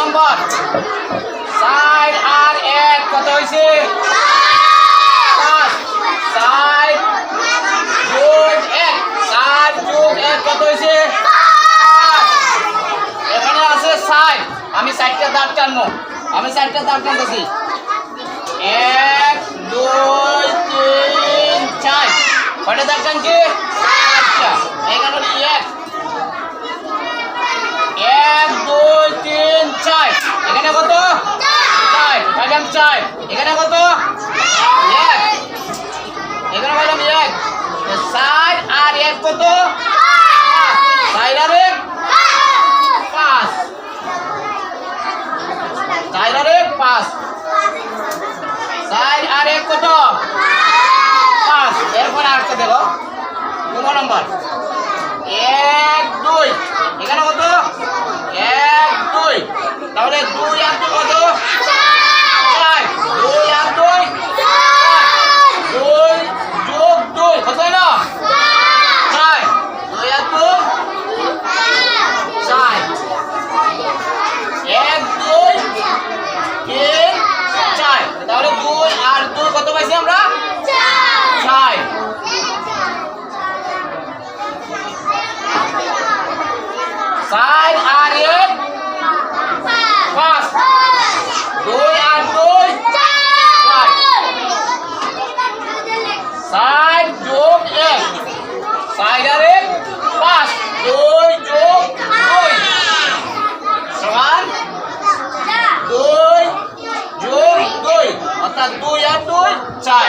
নম্বর। চার আর এক, কত হয়েছে? চার যোগ এক। চার যোগ এক, কত হয়েছে। এখানে আছে ষাট আমি ষাটটা দাগ টানবো। আমি ষাটটা দাগ টানতেছি। এক, দুই, তিন, চার। কয়টা দাগ টানছি আচ্ছা এখানে হলো এক এক দুই তিন চার এখানে কত চার পাইলাম চার এখানে কত এক এখানে পাইলাম এক চার আর এক কত চার আর এক পাঁচ চার আর এক পাঁচ আর এক কত পাঁচ এরপরে আটকে দেখো। পনেরো নম্বর। এক, দুই। এখানে কত? এক, দুই। তাহলে দুই চার আর এক পাঁচ দুই আর দুই চার যোগ এক চার আর এক পাঁচ দুই যোগ দুই সমান দুই যোগ দুই অর্থাৎ দুই আর দুই, চার।